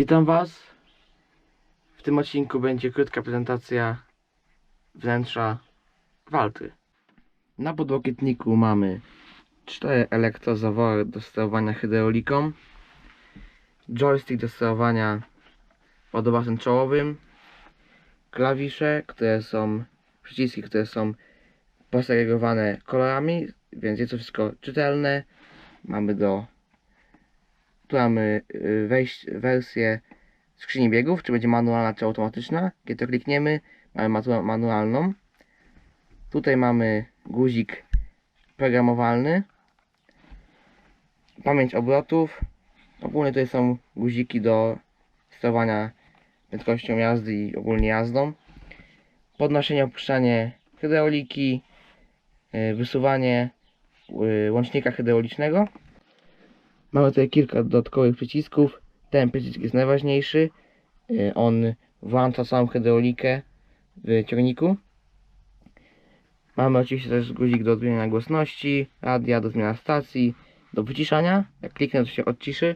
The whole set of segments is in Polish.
Witam Was. W tym odcinku będzie krótka prezentacja wnętrza Waltry. Na podłokietniku mamy cztery elektrozawory do sterowania hydrauliką, joystick do sterowania ładowacem czołowym, klawisze, które są, przyciski, które są posegregowane kolorami, więc jest to wszystko czytelne. Mamy do tu mamy y, wejść, wersję skrzyni biegów, czy będzie manualna, czy automatyczna. Kiedy to klikniemy, mamy manualną. Tutaj mamy guzik programowalny. Pamięć obrotów. Ogólnie tutaj są guziki do sterowania prędkością jazdy i ogólnie jazdą. Podnoszenie, opuszczanie hydrauliki. y, Wysuwanie y, łącznika hydraulicznego. Mamy tutaj kilka dodatkowych przycisków. Ten przycisk jest najważniejszy. Y, On włącza całą hydraulikę w ciągniku. Mamy oczywiście też guzik do zmieniania głośności, radia, do zmiany stacji, do wyciszania. Jak kliknę to się odciszy.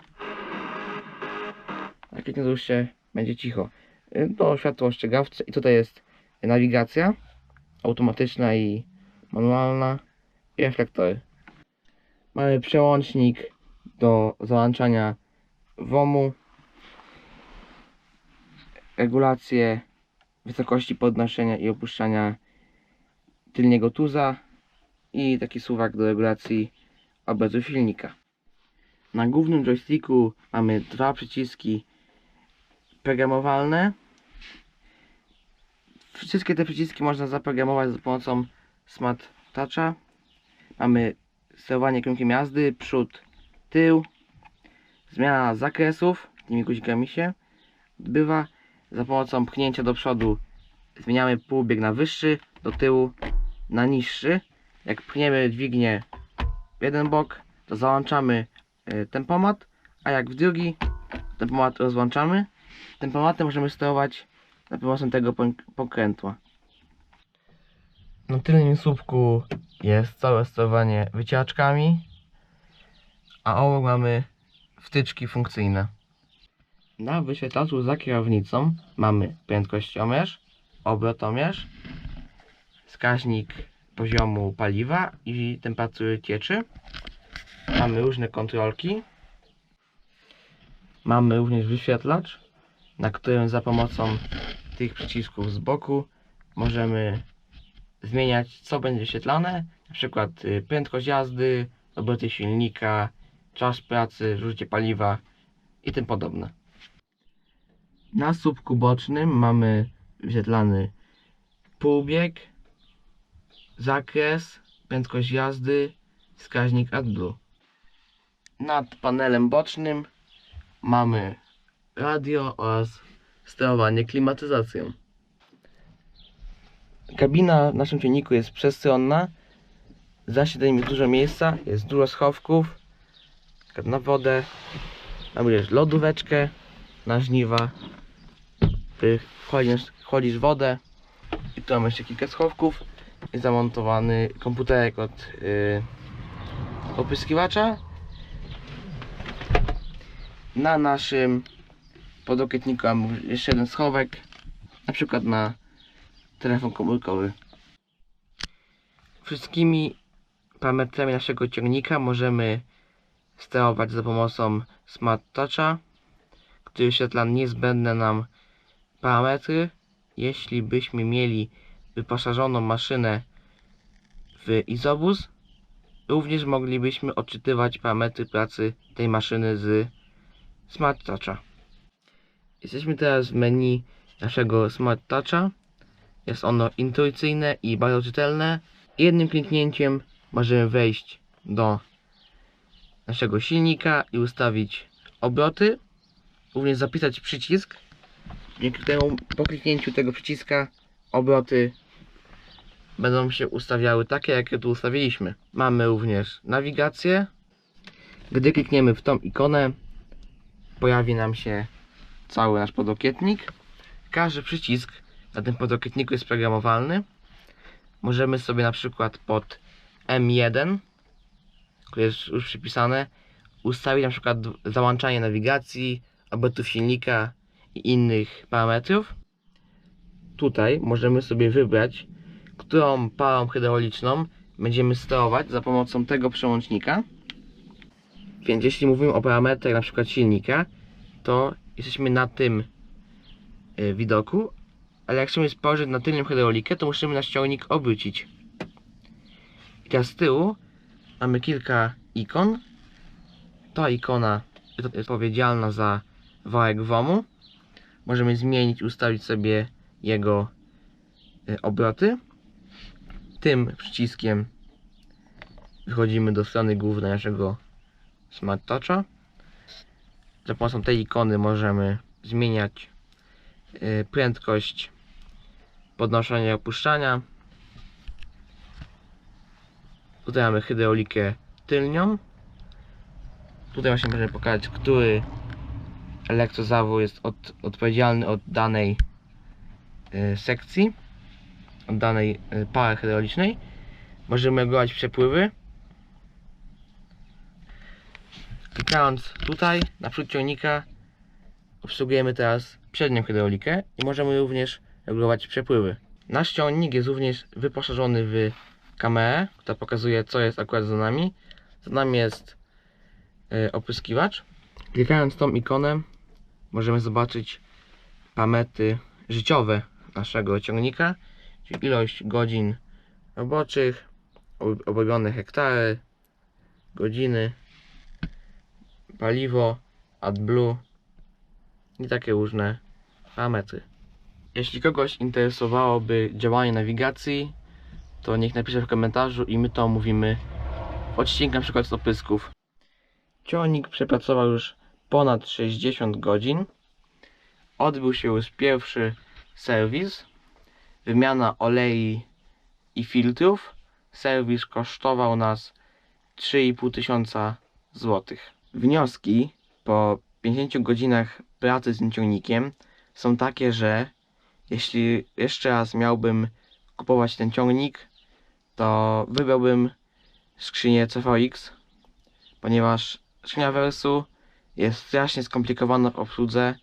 Jak kliknę to już się będzie cicho. Y, Do światło ostrzegawcze i tutaj jest nawigacja automatyczna i manualna i reflektory. Mamy przełącznik do załączania WOMU, regulację wysokości podnoszenia i opuszczania tylniego tuza i taki suwak do regulacji obrotu silnika. Na głównym joysticku mamy dwa przyciski programowalne. Wszystkie te przyciski można zaprogramować za pomocą Smart Toucha. Mamy sterowanie kierunkiem jazdy, przód, tył, zmiana zakresów, tymi guzikami się odbywa. Za pomocą pchnięcia do przodu zmieniamy półbieg na wyższy, do tyłu na niższy. Jak pchniemy dźwignię w jeden bok, to załączamy e, tempomat, a jak w drugi, tempomat rozłączamy. Tempomatem możemy sterować za pomocą tego pokrętła. Na tylnym słupku jest całe sterowanie wycieraczkami, a obok mamy wtyczki funkcyjne. Na wyświetlaczu za kierownicą mamy prędkościomierz, obrotomierz, wskaźnik poziomu paliwa i temperatury cieczy. Mamy różne kontrolki. Mamy również wyświetlacz, na którym za pomocą tych przycisków z boku możemy zmieniać co będzie wyświetlane, na przykład y, prędkość jazdy, obroty silnika, czas pracy, zużycie paliwa i tym podobne. Na słupku bocznym mamy wyświetlany półbieg, zakres, prędkość jazdy, wskaźnik AdBlue. Nad panelem bocznym mamy radio oraz sterowanie klimatyzacją. Kabina w naszym ciągniku jest przestronna. Za siedzeniem jest dużo miejsca, jest dużo schowków. Na przykład na wodę. Też lodóweczkę na żniwa. Wchodzisz, wchodzisz wodę. I tu mamy jeszcze kilka schowków. Jest zamontowany komputerek od yy, opryskiwacza. Na naszym podłokietniku mamy jeszcze jeden schowek. Na przykład na telefon komórkowy. Wszystkimi parametrami naszego ciągnika możemy sterować za pomocą Smart Toucha, który wyświetla niezbędne nam parametry. Jeśli byśmy mieli wyposażoną maszynę w izobus, również moglibyśmy odczytywać parametry pracy tej maszyny z Smart Toucha. Jesteśmy teraz w menu naszego Smart Toucha. Jest ono intuicyjne i bardzo czytelne. Jednym kliknięciem możemy wejść do naszego silnika i ustawić obroty. Również zapisać przycisk. Dzięki temu po kliknięciu tego przyciska obroty będą się ustawiały takie, jakie tu ustawiliśmy. Mamy również nawigację. Gdy klikniemy w tą ikonę, pojawi nam się cały nasz podłokietnik. Każdy przycisk na tym podłokietniku jest programowalny. Możemy sobie na przykład pod M1, które jest już przypisane, ustawić na przykład załączanie nawigacji obrotów silnika i innych parametrów. Tutaj możemy sobie wybrać, którą parą hydrauliczną będziemy sterować za pomocą tego przełącznika. Więc jeśli mówimy o parametrach na przykład silnika, to jesteśmy na tym y, widoku, ale jak chcemy spojrzeć na tylną hydraulikę, to musimy nasz ciągnik obrócić. I teraz z tyłu mamy kilka ikon. Ta ikona jest odpowiedzialna za wałek WOMU. Możemy zmienić, ustawić sobie jego y, obroty. Tym przyciskiem wychodzimy do strony głównej naszego Smart Toucha. Za pomocą tej ikony możemy zmieniać y, prędkość podnoszenia i opuszczania. Tutaj mamy hydraulikę tylnią. Tutaj właśnie możemy pokazać, który elektrozawór jest od, odpowiedzialny od danej y, sekcji, od danej y, pary hydraulicznej. Możemy regulować przepływy. Klikając tutaj na przód ciągnika obsługujemy teraz przednią hydraulikę i możemy również regulować przepływy. Nasz ciągnik jest również wyposażony w kamerę, która pokazuje co jest akurat za nami. Za nami jest y, opryskiwacz. Klikając tą ikonę możemy zobaczyć parametry życiowe naszego ciągnika, czyli ilość godzin roboczych, ob- obrobione hektary, godziny, paliwo, AdBlue i takie różne parametry. Jeśli kogoś interesowałoby działanie nawigacji, to niech napisze w komentarzu i my to omówimy w odcinku na przykład z opysków. Ciągnik przepracował już ponad 60 godzin. Odbył się już pierwszy serwis, wymiana olei i filtrów. Serwis kosztował nas 3,5 tysiąca złotych. Wnioski po 50 godzinach pracy z tym ciągnikiem są takie, że jeśli jeszcze raz miałbym kupować ten ciągnik, to wybrałbym skrzynię CVX, ponieważ skrzynia Versu jest strasznie skomplikowana w obsłudze.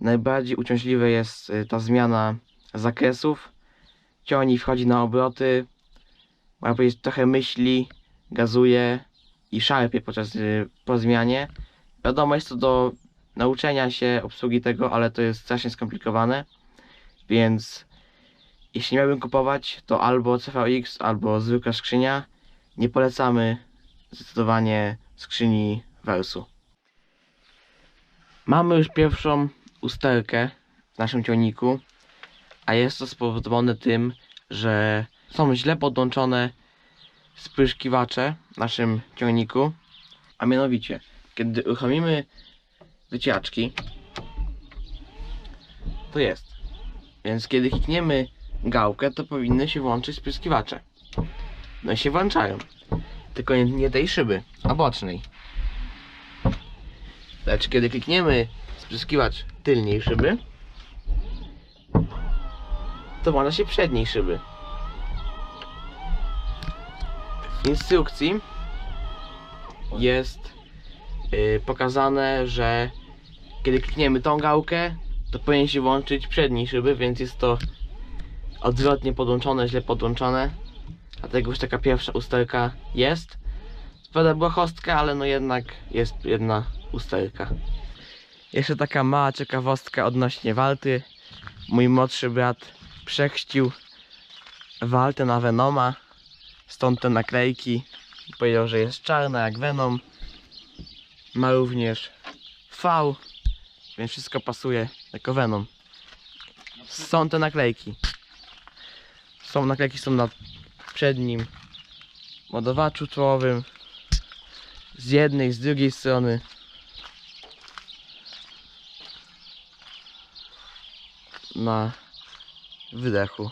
Najbardziej uciążliwe jest y, ta zmiana zakresów. Ciągnik wchodzi na obroty, można powiedzieć trochę myśli, gazuje i szarpie podczas y, po zmianie. Wiadomo, jest to do nauczenia się obsługi tego, ale to jest strasznie skomplikowane. Więc jeśli miałbym kupować, to albo CVX, albo zwykła skrzynia. Nie polecamy zdecydowanie skrzyni Versu. Mamy już pierwszą usterkę w naszym ciągniku, a jest to spowodowane tym, że są źle podłączone spryszkiwacze w naszym ciągniku. A mianowicie, kiedy uruchomimy wycieraczki, to jest. Więc kiedy klikniemy gałkę, to powinny się włączyć spryskiwacze. No i się włączają. Tylko nie, nie tej szyby, a bocznej. Lecz kiedy klikniemy spryskiwacz tylniej szyby, to włącza się przedniej szyby. W instrukcji jest yy, pokazane, że kiedy klikniemy tą gałkę, to powinien się włączyć przedniej szyby, więc jest to odwrotnie podłączone, źle podłączone. Dlatego już taka pierwsza usterka jest. Prawda była chostka, ale no jednak jest jedna usterka. Jeszcze taka mała ciekawostka odnośnie Walty. Mój młodszy brat przechścił Waltę na Venoma. Stąd te naklejki. Powiedział, że jest czarna jak Venom. Ma również V, więc wszystko pasuje jako Venom. Są te naklejki. Są naklejki są na przednim ładowaczu czołowym. Z jednej, z drugiej strony. Na wydechu.